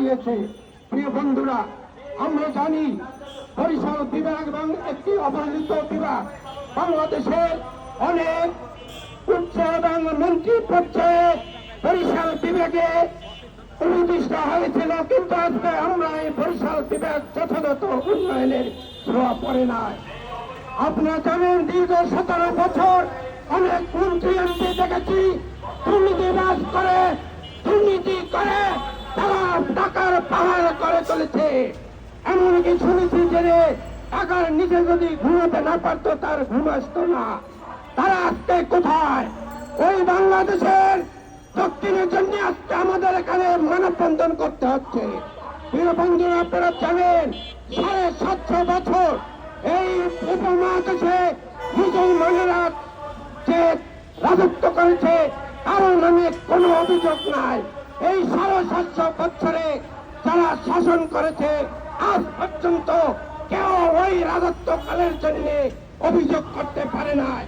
দিয়েছে। প্রিয় বন্ধুরা, আমরা জানি বরিশাল বিভাগ এবং একটি অপরাজিত বিভাগ বাংলাদেশের অনেক উচ্চ এবং মন্ত্রী পর্যায়ে বরিশাল বিভাগে প্রতিষ্ঠা হয়েছিল, কিন্তু আজকে আমরা এই বরিশাল বিভাগ যথাযথ উন্নয়নের ছোঁয়া পড়ে নাই। আপনারা জানেন, দীর্ঘ সতেরো বছর অনেক মন্ত্রী এমপি দেখেছি করে দুর্নীতি করে তারা টাকার পাহাড় করে চলেছে এমনকি শুনেছি যে টাকার নিচে যদি ঘুমাতে না পারতো, তার ঘুম আসতো না। তারা আজকে কোথায়? ওই বাংলাদেশের দক্ষিণের জন্য আজকে আমাদের এখানে মানববন্ধন করতে হচ্ছে। প্রিয় বন্ধুরা, আপনারা জানেন, সাড়ে সাতশো বছর এই উপমহাদেশে মুসলমানেরা যে রাজত্ব করেছে কারও নামে কোনো অভিযোগ নাই। এই সাড়ে সাতশো বছরে যারা শাসন করেছে আজ পর্যন্ত কেউ ওই রাজত্বকালের জন্য অভিযোগ করতে পারে নাই।